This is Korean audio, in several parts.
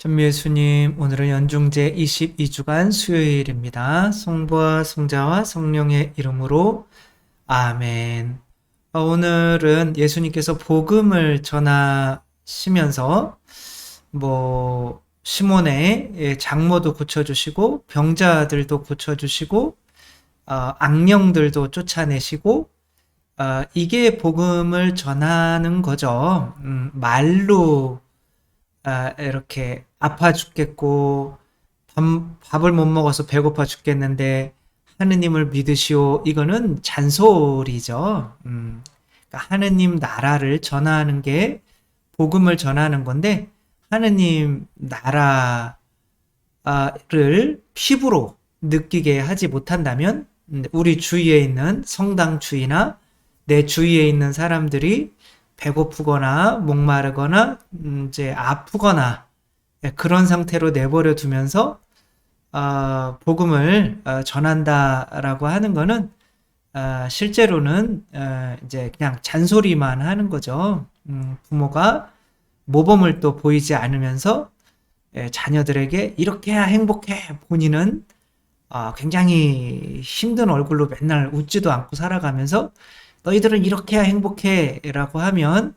전미 예수님, 오늘은 연중제 22주간 수요일입니다. 성부와 성자와 성령의 이름으로 아멘. 어, 오늘은 예수님께서 복음을 전하시면서 뭐 시몬의 예, 장모도 고쳐주시고 병자들도 고쳐주시고 어, 악령들도 쫓아내시고 어, 이게 복음을 전하는 거죠. 음, 말로 아, 이렇게 아파 죽겠고 밥, 밥을 못 먹어서 배고파 죽겠는데 하느님을 믿으시오. 이거는 잔소리죠. 음, 그러니까 하느님 나라를 전하는 게 복음을 전하는 건데 하느님 나라를 피부로 느끼게 하지 못한다면 음, 우리 주위에 있는 성당 주위나 내 주위에 있는 사람들이 배고프거나 목마르거나 음, 이제 아프거나 예, 그런 상태로 내버려 두면서 어, 복음을 어, 전한다라고 하는 거는 어, 실제로는 어, 이제 그냥 잔소리만 하는 거죠. 음, 부모가 모범을 또 보이지 않으면서 예, 자녀들에게 이렇게 해야 행복해 본인은 어, 굉장히 힘든 얼굴로 맨날 웃지도 않고 살아가면서 너희들은 이렇게 해야 행복해 라고 하면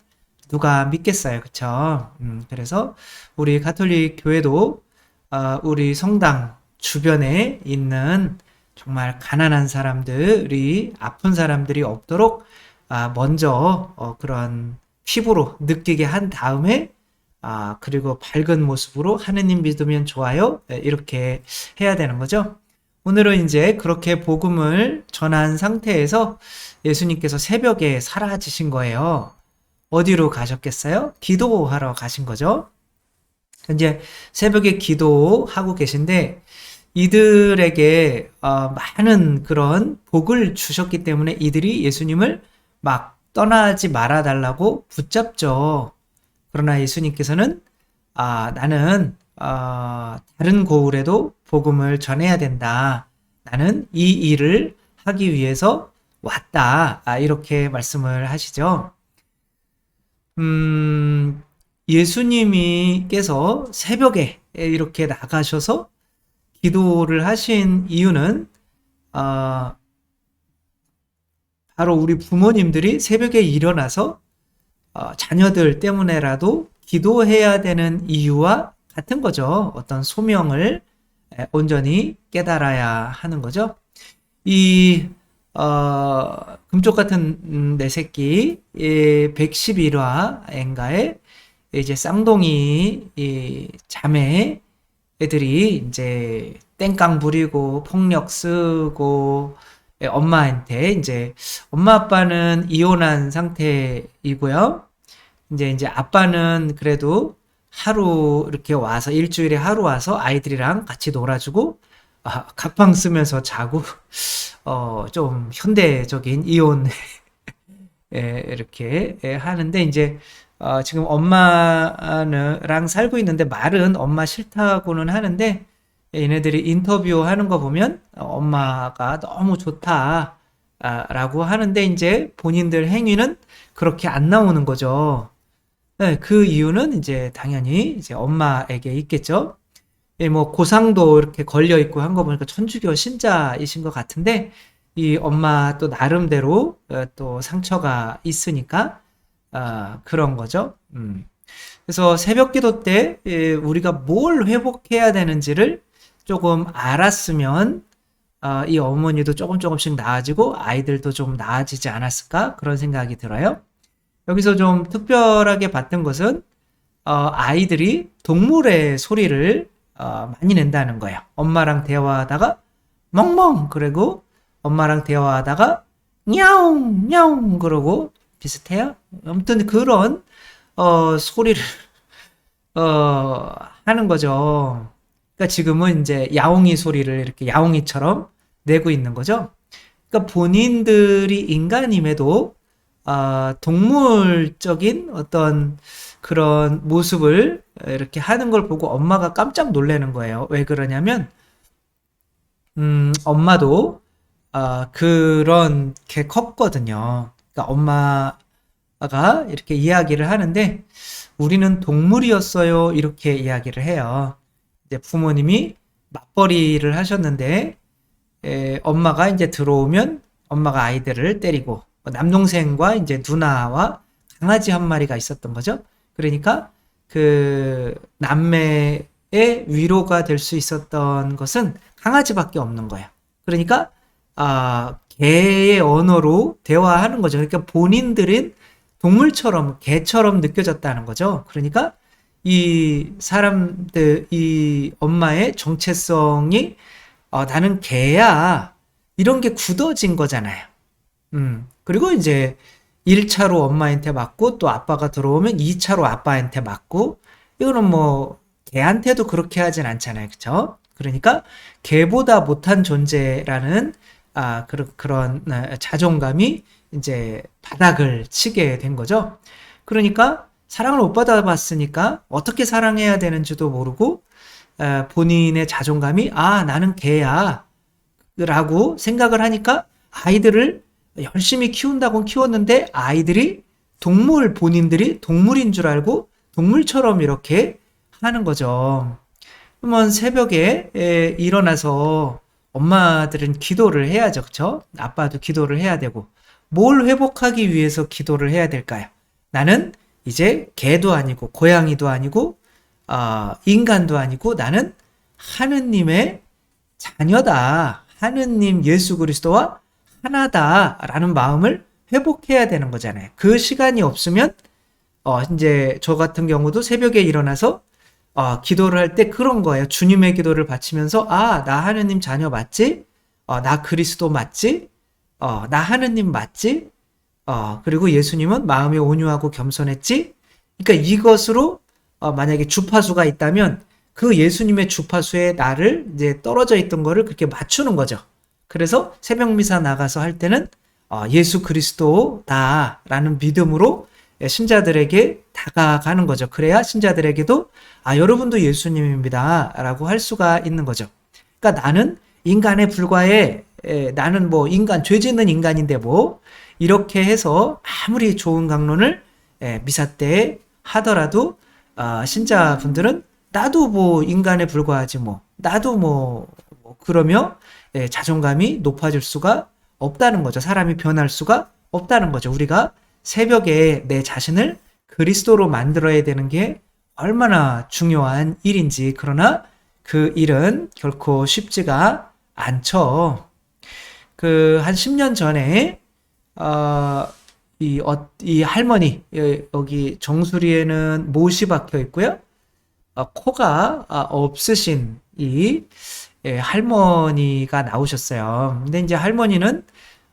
누가 믿겠어요. 그쵸? 음, 그래서 우리 가톨릭 교회도 어, 우리 성당 주변에 있는 정말 가난한 사람들이 아픈 사람들이 없도록 아, 먼저 어, 그런 피부로 느끼게 한 다음에 아, 그리고 밝은 모습으로 하느님 믿으면 좋아요. 네, 이렇게 해야 되는 거죠. 오늘은 이제 그렇게 복음을 전한 상태에서 예수님께서 새벽에 사라지신 거예요. 어디로 가셨겠어요? 기도하러 가신 거죠. 이제 새벽에 기도하고 계신데 이들에게 어, 많은 그런 복을 주셨기 때문에 이들이 예수님을 막 떠나지 말아 달라고 붙잡죠. 그러나 예수님께서는 아, 나는 어, 다른 고을에도 복음을 전해야 된다. 나는 이 일을 하기 위해서 왔다. 아, 이렇게 말씀을 하시죠. 음, 예수님이께서 새벽에 이렇게 나가셔서 기도를 하신 이유는 어, 바로 우리 부모님들이 새벽에 일어나서 어, 자녀들 때문에라도 기도해야 되는 이유와 같은 거죠. 어떤 소명을 온전히 깨달아야 하는 거죠. 이 어, 금쪽 같은 음, 내 새끼 111화인가에 이제 쌍둥이 이 자매 애들이 이제 땡깡 부리고 폭력 쓰고 엄마한테 이제 엄마 아빠는 이혼한 상태이고요. 이제 이제 아빠는 그래도 하루 이렇게 와서 일주일에 하루 와서 아이들이랑 같이 놀아주고 아, 각방 쓰면서 자고 어, 좀 현대적인 이혼 예, 이렇게 예, 하는데 이제 어, 지금 엄마랑 살고 있는데 말은 엄마 싫다고는 하는데 얘네들이 인터뷰 하는 거 보면 엄마가 너무 좋다 아, 라고 하는데 이제 본인들 행위는 그렇게 안 나오는 거죠. 네, 그 이유는 이제 당연히 이제 엄마에게 있겠죠. 예, 뭐 고상도 이렇게 걸려 있고 한 거 보니까 천주교 신자이신 것 같은데 이 엄마 또 나름대로 어, 또 상처가 있으니까 어, 그런 거죠. 음. 그래서 새벽기도 때 예, 우리가 뭘 회복해야 되는지를 조금 알았으면 어, 이 어머니도 조금 조금씩 나아지고 아이들도 좀 나아지지 않았을까 그런 생각이 들어요. 여기서 좀 특별하게 봤던 것은 어, 아이들이 동물의 소리를 어, 많이 낸다는 거예요. 엄마랑 대화하다가 멍멍 그리고 엄마랑 대화하다가 냐옹 냐옹 그러고 비슷해요. 아무튼 그런 어, 소리를 어, 하는 거죠. 그러니까 지금은 이제 야옹이 소리를 이렇게 야옹이처럼 내고 있는 거죠. 그러니까 본인들이 인간임에도 어, 동물적인 어떤 그런 모습을 이렇게 하는 걸 보고 엄마가 깜짝 놀라는 거예요. 왜 그러냐면, 음, 엄마도, 어, 그렇게 컸거든요. 그러니까 엄마가 이렇게 이야기를 하는데, 우리는 동물이었어요. 이렇게 이야기를 해요. 이제 부모님이 맞벌이를 하셨는데 에, 엄마가 이제 들어오면 엄마가 아이들을 때리고 뭐 남동생과 이제 누나와 강아지 한 마리가 있었던 거죠. 그러니까 그 남매의 위로가 될 수 있었던 것은 강아지밖에 없는 거예요. 그러니까 아 개의 언어로 대화하는 거죠. 그러니까 본인들은 동물처럼 개처럼 느껴졌다는 거죠. 그러니까 이 사람들 이 엄마의 정체성이 어, 나는 개야 이런 게 굳어진 거잖아요. 음 그리고 이제 1차로 엄마한테 맞고 또 아빠가 들어오면 2차로 아빠한테 맞고 이거는 뭐 개한테도 그렇게 하진 않잖아요. 그쵸? 그러니까 개보다 못한 존재라는 아, 그런, 그런 아, 자존감이 이제 바닥을 치게 된 거죠. 그러니까 사랑을 못 받아봤으니까 어떻게 사랑해야 되는지도 모르고 아, 본인의 자존감이 아, 나는 개야. 라고 생각을 하니까 아이들을 열심히 키운다고 키웠는데 아이들이 동물 본인들이 동물인 줄 알고 동물처럼 이렇게 하는 거죠. 그러면 새벽에 에, 일어나서 엄마들은 기도를 해야죠. 그쵸? 아빠도 기도를 해야 되고 뭘 회복하기 위해서 기도를 해야 될까요? 나는 이제 개도 아니고 고양이도 아니고 어, 인간도 아니고 나는 하느님의 자녀다. 하느님 예수 그리스도와 하나다라는 마음을 회복해야 되는 거잖아요. 그 시간이 없으면 어 이제 저 같은 경우도 새벽에 일어나서 어 기도를 할 때 그런 거예요. 주님의 기도를 바치면서 아, 나 하느님 자녀 맞지? 어, 나 그리스도 맞지? 어, 나 하느님 맞지? 어, 그리고 예수님은 마음이 온유하고 겸손했지? 그러니까 이것으로 어, 만약에 주파수가 있다면 그 예수님의 주파수에 나를 이제 떨어져 있던 거를 그렇게 맞추는 거죠. 그래서 새벽 미사 나가서 할 때는 어, 예수 그리스도다라는 믿음으로 신자들에게 다가가는 거죠. 그래야 신자들에게도 아 여러분도 예수님입니다라고 할 수가 있는 거죠. 그러니까 나는 인간에 불과해 에, 나는 뭐 인간 죄 짓는 인간인데 뭐 이렇게 해서 아무리 좋은 강론을 에, 미사 때 하더라도 아, 신자분들은 나도 뭐 인간에 불과하지 뭐 나도 뭐, 뭐 그러며 예, 자존감이 높아질 수가 없다는 거죠. 사람이 변할 수가 없다는 거죠. 우리가 새벽에 내 자신을 그리스도로 만들어야 되는 게 얼마나 중요한 일인지 그러나 그 일은 결코 쉽지가 않죠. 그 한 10년 전에 어, 이, 어, 이 할머니 여기 정수리에는 못이 박혀 있고요. 어, 코가 아, 없으신 이 예, 할머니가 나오셨어요. 근데 이제 할머니는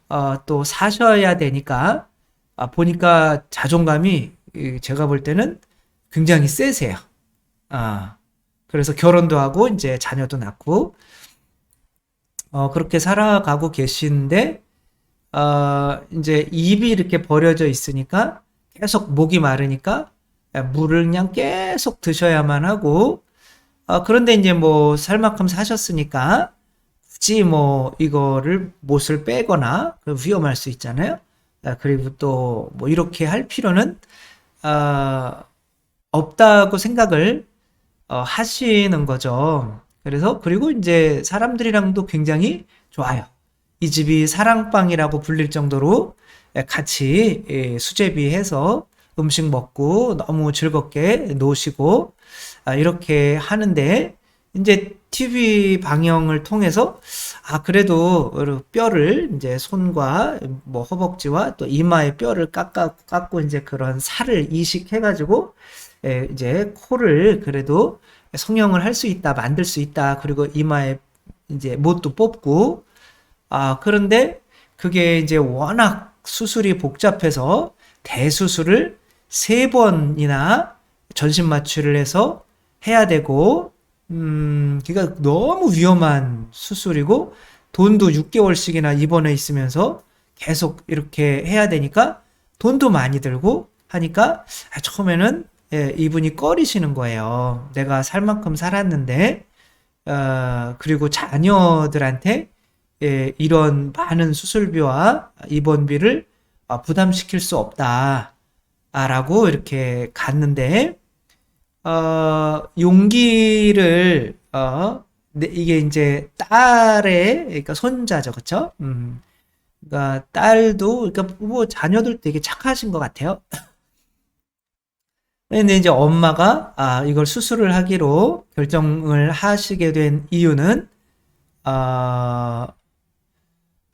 어, 또 사셔야 되니까 아, 보니까 자존감이 제가 볼 때는 굉장히 세세요. 아, 그래서 결혼도 하고 이제 자녀도 낳고 어, 그렇게 살아가고 계신데 어, 이제 입이 이렇게 버려져 있으니까 계속 목이 마르니까 물을 그냥 계속 드셔야만 하고 어, 그런데 이제 뭐 살 만큼 사셨으니까 굳이 뭐 이거를 못을 빼거나 위험할 수 있잖아요. 아, 그리고 또 뭐 이렇게 할 필요는 어, 없다고 생각을 어, 하시는 거죠. 그래서 그리고 이제 사람들이랑도 굉장히 좋아요. 이 집이 사랑방이라고 불릴 정도로 같이 예, 수제비해서 음식 먹고 너무 즐겁게 노시고 아, 이렇게 하는데 이제 TV 방영을 통해서 아 그래도 뼈를 이제 손과 뭐 허벅지와 또 이마의 뼈를 깎아 깎고 이제 그런 살을 이식해 가지고 예, 이제 코를 그래도 성형을 할 수 있다 만들 수 있다 그리고 이마에 이제 못도 뽑고 아 그런데 그게 이제 워낙 수술이 복잡해서 대수술을 세 번이나 전신 마취를 해서 해야 되고 음, 그러니까 너무 위험한 수술이고 돈도 6개월씩이나 입원해 있으면서 계속 이렇게 해야 되니까 돈도 많이 들고 하니까 아, 처음에는 예, 이분이 꺼리시는 거예요. 내가 살 만큼 살았는데 어, 그리고 자녀들한테 예, 이런 많은 수술비와 입원비를 어, 부담시킬 수 없다. 라고 이렇게 갔는데, 어, 용기를, 어, 네, 이게 이제 딸의, 그러니까 손자죠. 그쵸? 음, 그러니까 딸도, 그러니까 뭐 자녀들 되게 착하신 것 같아요. 근데 이제 엄마가, 아, 이걸 수술을 하기로 결정을 하시게 된 이유는, 아,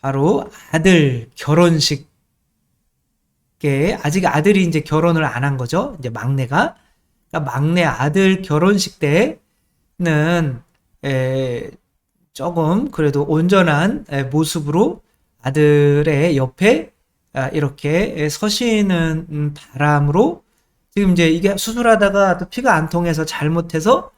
바로 아들 결혼식에 아직 아들이 이제 결혼을 안 한 거죠. 이제 막내가. 그러니까 막내 아들 결혼식 때는 에, 조금 그래도 온전한 에, 모습으로 아들의 옆에 아, 이렇게 서시는 음, 바람으로 지금 이제 이게 수술하다가 또 피가 안 통해서 잘못해서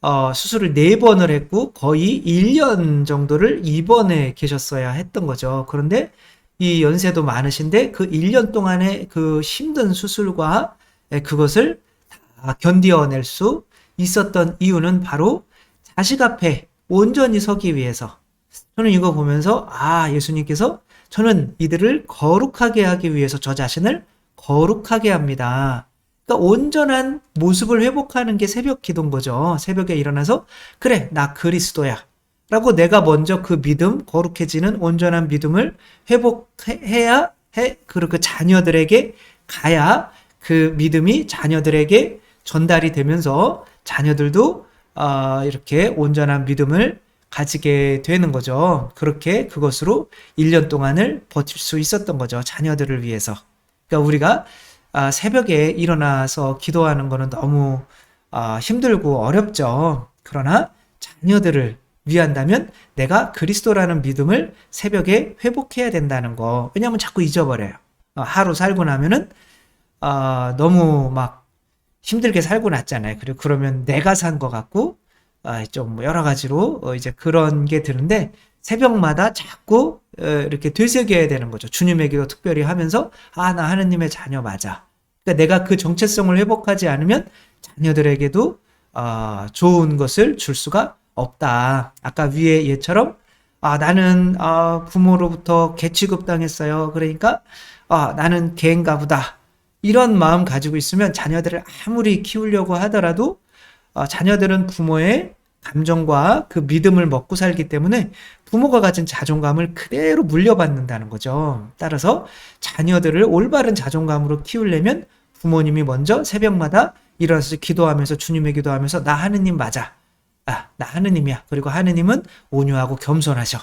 어, 수술을 네 번을 했고 거의 1년 정도를 입원해 계셨어야 했던 거죠. 그런데 이 연세도 많으신데 그 1년 동안의 그 힘든 수술과 에, 그것을 다 견디어낼 수 있었던 이유는 바로 자식 앞에 온전히 서기 위해서 저는 이거 보면서 아 예수님께서 저는 이들을 거룩하게 하기 위해서 저 자신을 거룩하게 합니다. 그러니까 온전한 모습을 회복하는 게 새벽 기도인 거죠. 새벽에 일어나서 그래 나 그리스도야. 라고 내가 먼저 그 믿음, 거룩해지는 온전한 믿음을 회복해야 해, 그리고 그 자녀들에게 가야 그 믿음이 자녀들에게 전달이 되면서 자녀들도 어, 이렇게 온전한 믿음을 가지게 되는 거죠. 그렇게 그것으로 1년 동안을 버틸 수 있었던 거죠. 자녀들을 위해서. 그러니까 우리가 아, 새벽에 일어나서 기도하는 거는 너무 아, 힘들고 어렵죠. 그러나 자녀들을 위한다면 내가 그리스도라는 믿음을 새벽에 회복해야 된다는 거. 왜냐하면 자꾸 잊어버려요. 어, 하루 살고 나면은 어, 너무 막 힘들게 살고 났잖아요. 그리고 그러면 내가 산 것 같고 어, 좀 여러 가지로 어, 이제 그런 게 드는데 새벽마다 자꾸 어, 이렇게 되새겨야 되는 거죠. 주님의 기도 특별히 하면서 아 나 하느님의 자녀 맞아. 그러니까 내가 그 정체성을 회복하지 않으면 자녀들에게도 어, 좋은 것을 줄 수가 없다. 아까 위에 얘처럼 아 나는 아, 부모로부터 개 취급 당했어요. 그러니까 아 나는 개인가 보다. 이런 마음 가지고 있으면 자녀들을 아무리 키우려고 하더라도 어, 자녀들은 부모의 감정과 그 믿음을 먹고 살기 때문에 부모가 가진 자존감을 그대로 물려받는다는 거죠. 따라서 자녀들을 올바른 자존감으로 키우려면 부모님이 먼저 새벽마다 일어나서 기도하면서 주님의 기도하면서 나 하느님 맞아. 아, 나 하느님이야. 그리고 하느님은 온유하고 겸손하셔.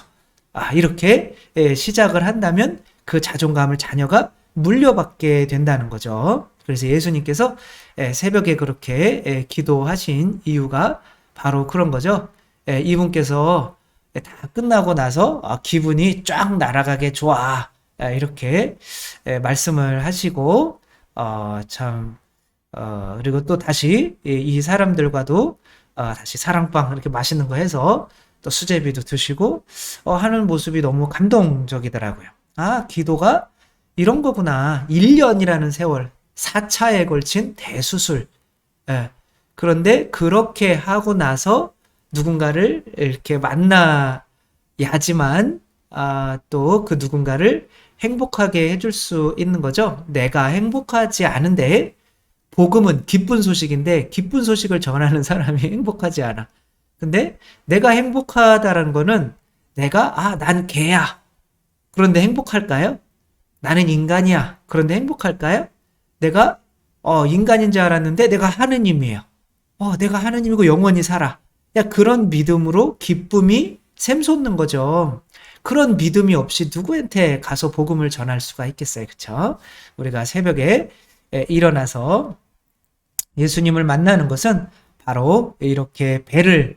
아, 이렇게 예, 시작을 한다면 그 자존감을 자녀가 물려받게 된다는 거죠. 그래서 예수님께서 예, 새벽에 그렇게 예, 기도하신 이유가 바로 그런 거죠. 이분께서 다 끝나고 나서 아, 기분이 쫙 날아가게 좋아. 이렇게 말씀을 하시고 어, 참, 어, 그리고 또 다시 이, 이 사람들과도 어, 다시 사랑방 이렇게 맛있는 거 해서 또 수제비도 드시고 어, 하는 모습이 너무 감동적이더라고요. 아, 기도가 이런 거구나. 1년이라는 세월, 4차에 걸친 대수술. 예. 그런데 그렇게 하고 나서 누군가를 이렇게 만나야지만 아, 또 그 누군가를 행복하게 해줄 수 있는 거죠. 내가 행복하지 않은데 복음은 기쁜 소식인데 기쁜 소식을 전하는 사람이 행복하지 않아. 근데 내가 행복하다라는 거는 내가 아, 난 개야. 그런데 행복할까요? 나는 인간이야. 그런데 행복할까요? 내가 어, 인간인 줄 알았는데 내가 하느님이에요. 어, 내가 하느님이고 영원히 살아. 야, 그런 믿음으로 기쁨이 샘솟는 거죠. 그런 믿음이 없이 누구한테 가서 복음을 전할 수가 있겠어요. 그쵸? 우리가 새벽에 일어나서 예수님을 만나는 것은 바로 이렇게 배를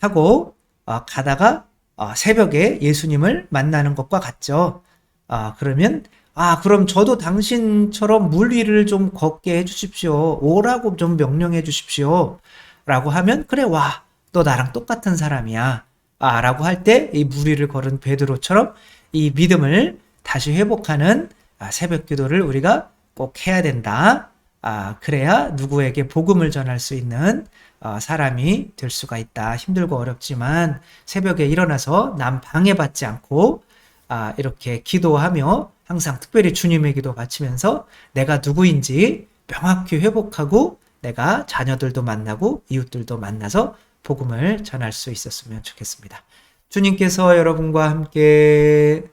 타고 어, 가다가 어, 새벽에 예수님을 만나는 것과 같죠. 아, 그러면 아, 그럼 저도 당신처럼 물 위를 좀 걷게 해 주십시오. 오라고 좀 명령해 주십시오. 라고 하면, 그래, 와. 너 나랑 똑같은 사람이야. 아, 라고 할 때이 무리를 걸은 베드로처럼 이 믿음을 다시 회복하는 아, 새벽 기도를 우리가 꼭 해야 된다. 아, 그래야 누구에게 복음을 전할 수 있는 어, 사람이 될 수가 있다. 힘들고 어렵지만 새벽에 일어나서 남 방해받지 않고 아, 이렇게 기도하며 항상 특별히 주님의 기도 바치면서 내가 누구인지 명확히 회복하고 내가 자녀들도 만나고 이웃들도 만나서 복음을 전할 수 있었으면 좋겠습니다. 주님께서 여러분과 함께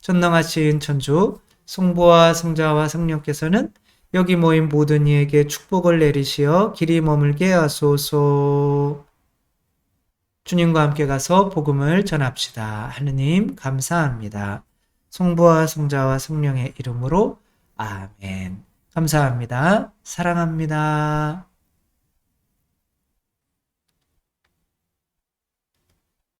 전능하신 천주 성부와 성자와 성령께서는 여기 모인 모든 이에게 축복을 내리시어 길이 머물게 하소서. 주님과 함께 가서 복음을 전합시다. 하느님 감사합니다. 성부와 성자와 성령의 이름으로 아멘. 감사합니다. 사랑합니다.